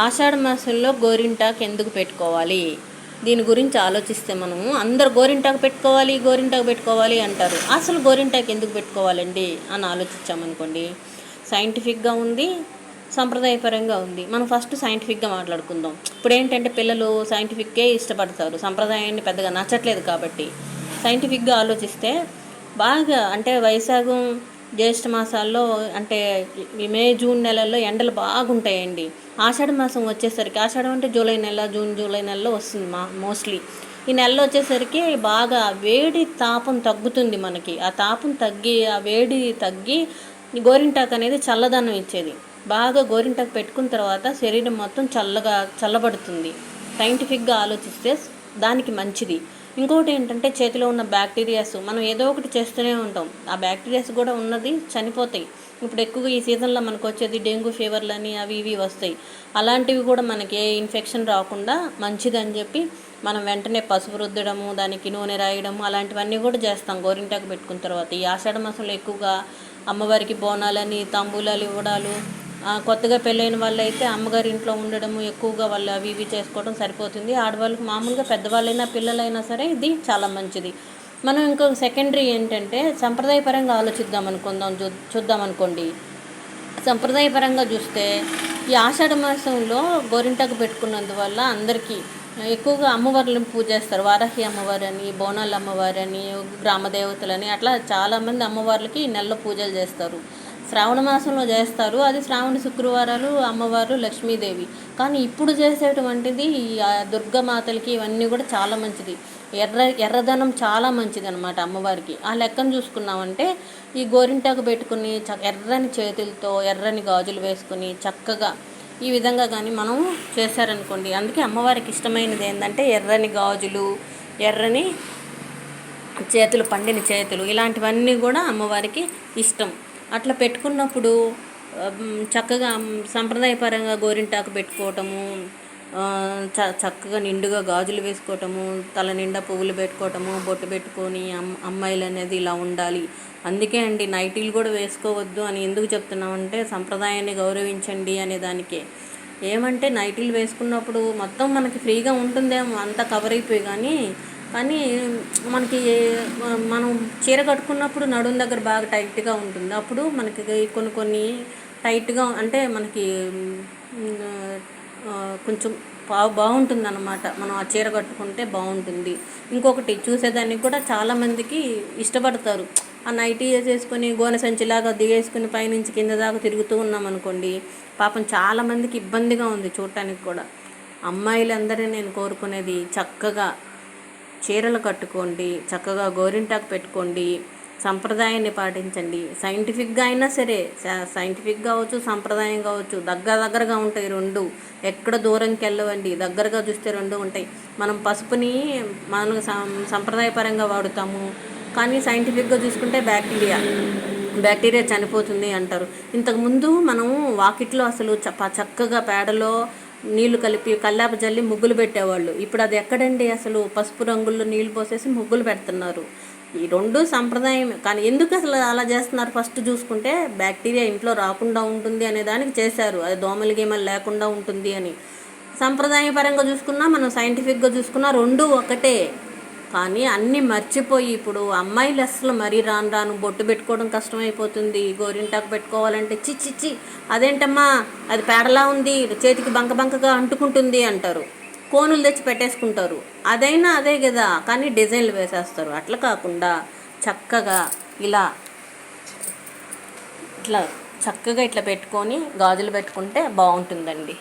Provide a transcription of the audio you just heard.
ఆషాఢ మాసంలో గోరింటాకు ఎందుకు పెట్టుకోవాలి? దీని గురించి ఆలోచిస్తే మనము అందరు గోరింటాకు పెట్టుకోవాలి గోరింటాకు పెట్టుకోవాలి అంటారు. అసలు గోరింటాకు ఎందుకు పెట్టుకోవాలండి? అని ఆలోచించామనుకోండి. సైంటిఫిక్గా ఉంది సంప్రదాయపరంగా ఉంది. మనం ఫస్ట్ సైంటిఫిక్గా మాట్లాడుకుందాం. ఇప్పుడు ఏంటంటే పిల్లలు సైంటిఫిక్కే ఇష్టపడతారు. సంప్రదాయాన్ని పెద్దగా నచ్చట్లేదు కాబట్టి. సైంటిఫిక్గా ఆలోచిస్తే బాగా అంటే వైశాఖం జ్యేష్ఠ మాసాల్లో అంటే మే జూన్ నెలల్లో ఎండలు బాగుంటాయండి. ఆషాఢ మాసం వచ్చేసరికి ఆషాఢం అంటే జూలై నెల జూన్ జూలై నెలలో వస్తుంది మా మోస్ట్లీ. ఈ నెలలో వచ్చేసరికి బాగా వేడి తాపం తగ్గుతుంది మనకి. ఆ తాపం తగ్గి ఆ వేడి తగ్గి గోరింటాకు అనేది చల్లదనం ఇచ్చేది. బాగా గోరింటాకు పెట్టుకున్న తర్వాత శరీరం మొత్తం చల్లగా చల్లబడుతుంది. సైంటిఫిక్గా ఆలోచిస్తే దానికి మంచిది. ఇంకోటి ఏంటంటే చేతిలో ఉన్న బ్యాక్టీరియాస్ మనం ఏదో ఒకటి చేస్తూనే ఉంటాం. ఆ బ్యాక్టీరియాస్ కూడా ఉన్నది చనిపోతాయి. ఇప్పుడు ఎక్కువగా ఈ సీజన్లో మనకు వచ్చేది డెంగ్యూ ఫీవర్లని అవి ఇవి వస్తాయి. అలాంటివి కూడా మనకి ఏ ఇన్ఫెక్షన్ రాకుండా మంచిదని చెప్పి మనం వెంటనే పసుపు రుద్దడము దానికి నూనె రాయడము అలాంటివన్నీ కూడా చేస్తాం గోరింటాకు పెట్టుకున్న తర్వాత. ఈ ఆషాఢ మాసంలో ఎక్కువగా అమ్మవారికి బోనాలని తాంబూలాలు ఇవ్వడాలు కొత్తగా పెళ్ళైన వాళ్ళు అయితే అమ్మగారి ఇంట్లో ఉండడము ఎక్కువగా వాళ్ళు అవి ఇవి చేసుకోవడం సరిపోతుంది. ఆడవాళ్ళకి మామూలుగా పెద్దవాళ్ళైనా పిల్లలైనా సరే ఇది చాలా మంచిది. మనం ఇంకొక సెకండరీ ఏంటంటే సంప్రదాయపరంగా ఆలోచిద్దాం అనుకుందాం చూ చూద్దాం అనుకోండి. సంప్రదాయపరంగా చూస్తే ఈ ఆషాఢ మాసంలో గోరింటాకు పెట్టుకున్నందువల్ల అందరికీ ఎక్కువగా అమ్మవార్లను పూజ చేస్తారు వారాహి అమ్మవారని బోనాల అమ్మవారని గ్రామ దేవతలని అట్లా చాలామంది అమ్మవార్లకి ఈ నెలలో పూజలు చేస్తారు. శ్రావణ మాసంలో చేస్తారు. అది శ్రావణ శుక్రవారాలు అమ్మవారు లక్ష్మీదేవి. కానీ ఇప్పుడు చేసేటువంటిది ఈ ఇవన్నీ కూడా చాలా మంచిది. ఎర్ర ఎర్రదనం చాలా మంచిది అనమాట అమ్మవారికి. ఆ లెక్కను చూసుకున్నామంటే ఈ గోరింటాకు పెట్టుకుని చక్క ఎర్రని చేతులతో ఎర్రని గాజులు వేసుకుని చక్కగా ఈ విధంగా కానీ మనం చేశారనుకోండి అందుకే అమ్మవారికి ఇష్టమైనది ఏంటంటే ఎర్రని గాజులు ఎర్రని చేతులు పండిన చేతులు ఇలాంటివన్నీ కూడా అమ్మవారికి ఇష్టం. అట్లా పెట్టుకున్నప్పుడు చక్కగా సంప్రదాయపరంగా గోరింటాకు పెట్టుకోవటము చ చక్కగా నిండుగా గాజులు వేసుకోవటము తల నిండా పువ్వులు పెట్టుకోవటము బొట్టు పెట్టుకొని అమ్ అమ్మాయిలు అనేది ఇలా ఉండాలి. అందుకే అండి నైటీలు కూడా వేసుకోవద్దు అని ఎందుకు చెప్తున్నామంటే సంప్రదాయాన్ని గౌరవించండి అనే దానికే. ఏమంటే నైటీలు వేసుకున్నప్పుడు మొత్తం మనకి ఫ్రీగా ఉంటుందేమో అంతా కవర్ అయిపోయి కానీ కానీ మనకి మనం చీర కట్టుకున్నప్పుడు నడుం దగ్గర బాగా టైట్గా ఉంటుంది. అప్పుడు మనకి కొన్ని కొన్ని టైట్గా అంటే మనకి కొంచెం బా బాగుంటుంది అనమాట మనం ఆ చీర కట్టుకుంటే బాగుంటుంది. ఇంకొకటి చూసేదానికి కూడా చాలామందికి ఇష్టపడతారు. ఆ నైటీ వేసేసుకొని గోనె సంచిలాగా దిగేసుకుని పైనుంచి కింద దాకా తిరుగుతూ ఉన్నాం అనుకోండి పాపం చాలామందికి ఇబ్బందిగా ఉంది చూడటానికి కూడా. అమ్మాయిలందరినీ నేను కోరుకునేది చక్కగా చీరలు కట్టుకోండి చక్కగా గోరింటాకు పెట్టుకోండి సంప్రదాయాన్ని పాటించండి. సైంటిఫిక్గా అయినా సరే సైంటిఫిక్గా సైంటిఫిక్ కావచ్చు సంప్రదాయం కావచ్చు దగ్గర దగ్గరగా ఉంటాయి రెండు. ఎక్కడ దూరంకి వెళ్ళవండి దగ్గరగా చూస్తే రెండు ఉంటాయి. మనం పసుపుని మనం సంప్రదాయపరంగా వాడుతాము. కానీ సైంటిఫిక్గా చూసుకుంటే బ్యాక్టీరియా బ్యాక్టీరియా చనిపోతుంది అంటారు. ఇంతకుముందు మనము వాకిట్లో అసలు చ- చక్కగా పేడలో నీళ్ళు కలిపి కల్లాప జల్లి ముగ్గులు పెట్టేవాళ్ళు. ఇప్పుడు అది ఎక్కడండి? అసలు పసుపు రంగుల్లో నీళ్ళు పోసేసి ముగ్గులు పెడుతున్నారు. ఈ రెండు సంప్రదాయం కానీ ఎందుకు అసలు అలా చేస్తున్నారు? ఫస్ట్ చూసుకుంటే బ్యాక్టీరియా ఇంట్లో రాకుండా ఉంటుంది అనే దానికి చేశారు. అది దోమలు గీమలు లేకుండా ఉంటుంది అని. సంప్రదాయపరంగా చూసుకున్నా మనం సైంటిఫిక్గా చూసుకున్నా రెండు ఒకటే. కానీ అన్నీ మర్చిపోయి ఇప్పుడు అమ్మాయిలు అసలు మరీ రాను రాను బొట్టు పెట్టుకోవడం కష్టమైపోతుంది. గోరింటాకు పెట్టుకోవాలంటే చి చి చి అదేంటమ్మా? అది పేడలా ఉంది చేతికి బంక బంకగా అంటుకుంటుంది అంటారు. కోనులు తెచ్చి పెట్టేసుకుంటారు. అదైనా అదే కదా కానీ డిజైన్లు వేసేస్తారు. అట్లా కాకుండా చక్కగా ఇలా ఇట్లా చక్కగా ఇట్లా పెట్టుకొని గాజులు పెట్టుకుంటే బాగుంటుందండి.